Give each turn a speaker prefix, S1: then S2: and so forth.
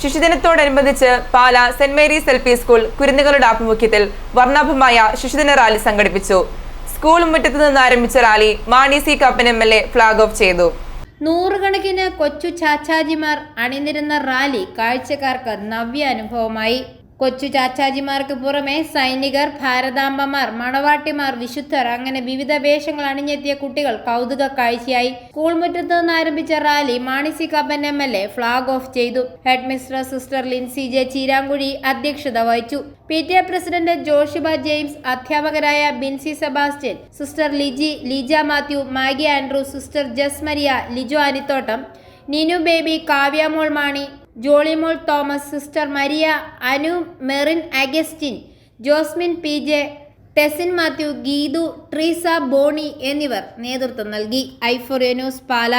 S1: ശിശുദിനത്തോടനുബന്ധിച്ച് Pala saint Mary's L P school കുരുന്നുകളുടെ ആഭിമുഖ്യത്തിൽ വർണാഭമായ ശിശുദിന റാലി സംഘടിപ്പിച്ചു. സ്കൂൾ മുറ്റത്ത് നിന്ന് ആരംഭിച്ച rally Mani C Kappan M L A flag off ചെയ്തു.
S2: നൂറുകണക്കിന് കൊച്ചു ചാച്ചാജിമാർ അണിനിരുന്ന റാലി കാഴ്ചക്കാർക്ക് നവ്യ അനുഭവമായി കൊച്ചു ചാച്ചാജിമാർക്ക് പുറമെ സൈനികർ ഭാരതാംബമാർ മണവാട്ടിമാർ വിശുദ്ധർ അങ്ങനെ വിവിധ വേഷങ്ങൾ അണിഞ്ഞെത്തിയ കുട്ടികൾ കൗതുക കാഴ്ചയായി. സ്കൂൾ മുറ്റത്ത് നിന്ന് ആരംഭിച്ച rally Mani C Kappan M L A flag off ചെയ്തു. Headmistress sister Lincy J Cheerankuzhi അധ്യക്ഷത വഹിച്ചു. P T A president Joshiba James അധ്യാപകരായ Bincy Sebastian sister Liji Lija Mathew Maggie Andrew sister Jesmaria Lijo Anithottam Ninu Baby Kavyamol Mani Jollymol Thomas sister Maria Anu Merin Augustine Josmin P J Tesin Mathew Geethu Treesa Boni എന്നിവർ നേതൃത്വം നൽകി. Euphoria news Pala.